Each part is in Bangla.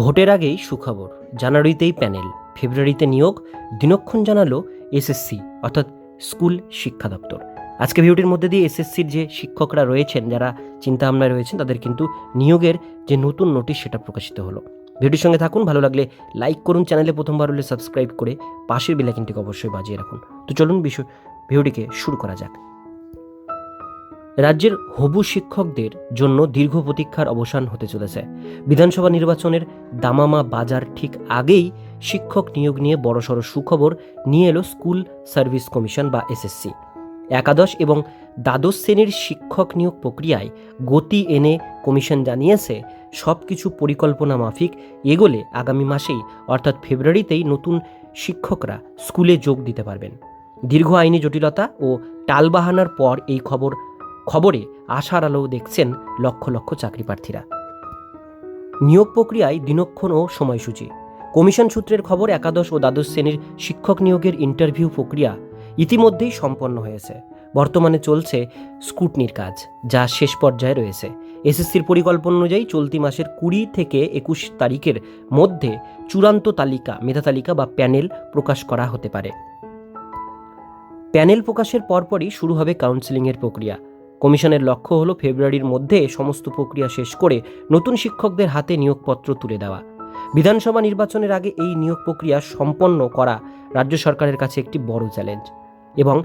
ভোটের আগেই সুখবর। জানুয়ারিতেই প্যানেল। ফেব্রুয়ারিতে নিয়োগ। দিনক্ষণ জানালো এসএসসি, অর্থাৎ স্কুল শিক্ষা দপ্তর। আজকে ভিডিওটির মধ্যে দিয়ে এসএসসির যে শিক্ষকরা রয়েছেন, যারা চিন্তাভাবনায় রয়েছেন, তাদের কিন্তু নিয়োগের যে নতুন নোটিশ সেটা প্রকাশিত হলো। ভিডিওর সঙ্গে থাকুন, ভালো লাগলে লাইক করুন, চ্যানেলে প্রথমবার হলে সাবস্ক্রাইব করে পাশের বেলাইকিনটিকে অবশ্যই বাজিয়ে রাখুন। তো চলুন বিষয় ভিডিওটিকে শুরু করা যাক। রাজ্যের হবু শিক্ষকদের জন্য দীর্ঘ প্রতীক্ষার অবসান হতে চলেছে। বিধানসভা নির্বাচনের দামামা বাজার ঠিক আগেই শিক্ষক নিয়োগ নিয়ে বড়সড় সুখবর নিয়ে এলো স্কুল সার্ভিস কমিশন বা এসএসসি। একাদশ এবং দ্বাদশ শ্রেণির শিক্ষক নিয়োগ প্রক্রিয়ায় গতি এনে কমিশন জানিয়েছে সব কিছু পরিকল্পনা মাফিক এগোলে আগামী মাসেই, অর্থাৎ ফেব্রুয়ারিতেই নতুন শিক্ষকরা স্কুলে যোগ দিতে পারবেন। দীর্ঘ আইনি জটিলতা ও টালবাহানার পর এই খবর খবরে আশার আলো দেখছেন লক্ষ লক্ষ চাকরি প্রার্থীরা। নিয়োগ প্রক্রিয়ায় দিনক্ষণ ও সময়সূচি। কমিশন সূত্রের খবর একাদশ ও দ্বাদশ শ্রেণির শিক্ষক নিয়োগের ইন্টারভিউ প্রক্রিয়া ইতিমধ্যেই সম্পন্ন হয়েছে। বর্তমানে চলছে স্কুটনির কাজ, যা শেষ পর্যায়ে রয়েছে। এসএসসির পরিকল্পনা অনুযায়ী চলতি মাসের কুড়ি থেকে একুশ তারিখের মধ্যে চূড়ান্ত তালিকা, মেধা তালিকা বা প্যানেল প্রকাশ করা হতে পারে। প্যানেল প্রকাশের পরপরই শুরু হবে কাউন্সেলিংয়ের প্রক্রিয়া। কমিশনের লক্ষ্য হলো ফেব্রুয়ারির মধ্যে সমস্ত প্রক্রিয়া শেষ করে নতুন শিক্ষকদের হাতে নিয়োগপত্র তুলে দেওয়া। বিধানসভা নির্বাচনের আগে এই নিয়োগ প্রক্রিয়া সম্পন্ন করা রাজ্য সরকারের কাছে একটি বড় চ্যালেঞ্জ এবং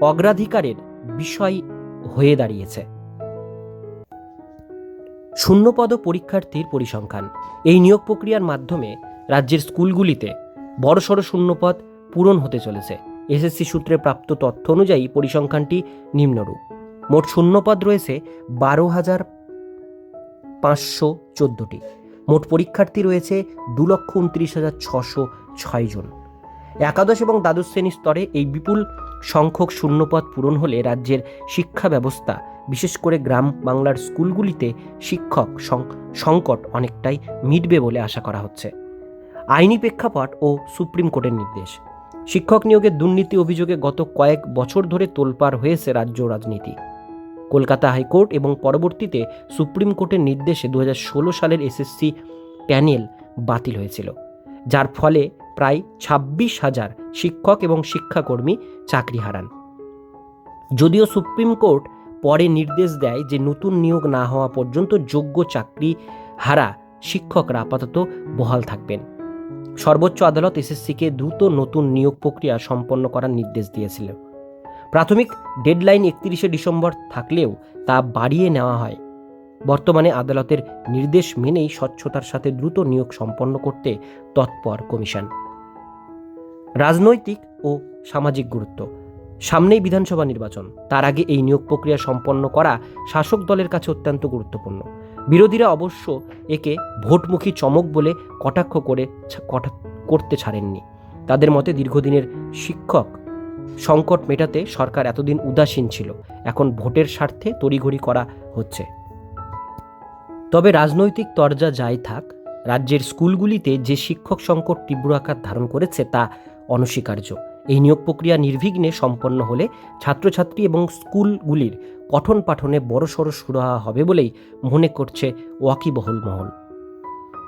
অগ্রাধিকারের বিষয় হয়ে দাঁড়িয়েছে। শূন্যপদ পরীক্ষার্থীর পরিসংখ্যান। এই নিয়োগ প্রক্রিয়ার মাধ্যমে রাজ্যের স্কুলগুলিতে বড়সড় শূন্যপদ পূরণ হতে চলেছে। এসএসসি সূত্রে প্রাপ্ত তথ্য অনুযায়ী পরিসংখ্যানটি নিম্নরূপ। মোট শূন্যপদ রয়েছে বারো হাজার পাঁচশো চোদ্দোটি। মোট পরীক্ষার্থী রয়েছে দু লক্ষ উনত্রিশ হাজার ছশো ছয় জন। একাদশ এবং দ্বাদশ শ্রেণি স্তরে এই বিপুল সংখ্যক শূন্যপদ পূরণ হলে রাজ্যের শিক্ষা ব্যবস্থা, বিশেষ করে গ্রাম বাংলার স্কুলগুলিতে শিক্ষক সংকট অনেকটাই মিটবে বলে আশা করা হচ্ছে। আইনি প্রেক্ষাপট ও সুপ্রিম কোর্টের নির্দেশ। শিক্ষক নিয়োগের দুর্নীতি অভিযোগে গত কয়েক বছর ধরে তোলপাড় হয়েছে রাজ্য রাজনীতি। কলকাতা হাইকোর্ট এবং পরবর্তীতে সুপ্রিম কোর্টের নির্দেশে দু হাজার ষোলো সালের এসএসসি প্যানেল বাতিল হয়েছিল, যার ফলে প্রায় ছাব্বিশ হাজার শিক্ষক এবং শিক্ষাকর্মী চাকরি হারান। যদিও সুপ্রিম কোর্ট পরে নির্দেশ দেয় যে নতুন নিয়োগ না হওয়া পর্যন্ত যোগ্য চাকরি হারা শিক্ষকরা আপাতত বহাল থাকবেন। সর্বোচ্চ আদালত এসএসসিকে দ্রুত নতুন নিয়োগ প্রক্রিয়া সম্পন্ন করার নির্দেশ দিয়েছিল। প্রাথমিক ডেডলাইন একত্রিশে ডিসেম্বর থাকলেও তা বাড়িয়ে নেওয়া হয়। বর্তমানে আদালতের নির্দেশ মেনেই স্বচ্ছতার সাথে দ্রুত নিয়োগ সম্পন্ন করতে তৎপর কমিশন। রাজনৈতিক ও সামাজিক গুরুত্ব। সামনেই বিধানসভা নির্বাচন। তার আগে এই নিয়োগ প্রক্রিয়া সম্পন্ন করা শাসক দলের কাছে অত্যন্ত গুরুত্বপূর্ণ। বিরোধীরা অবশ্য একে ভোটমুখী চমক বলে কটাক্ষ করে করতে ছাড়েননি। তাদের মতে দীর্ঘদিনের শিক্ষক সংকট মেটাতে সরকার এতদিন উদাসীন ছিল। এখন ভোটের স্বার্থে তড়িঘড়ি করা হচ্ছে। তবে রাজনৈতিক তরজা যাই থাক, রাজ্যের স্কুলগুলিতে যে শিক্ষক সংকট তীব্র আকার ধারণ করেছে তা অনস্বীকার্য। এই নিয়োগ প্রক্রিয়া নির্বিঘ্নে সম্পন্ন হলে ছাত্রছাত্রী এবং স্কুলগুলির পঠন পাঠনে বড়সড় সুরাহা হবে বলেই মনে করছে ওয়াকিবহুল মহল।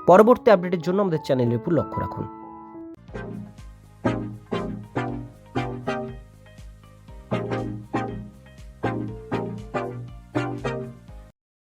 পরবর্তী আপডেটের জন্য আমাদের চ্যানেলের উপর লক্ষ্য রাখুন।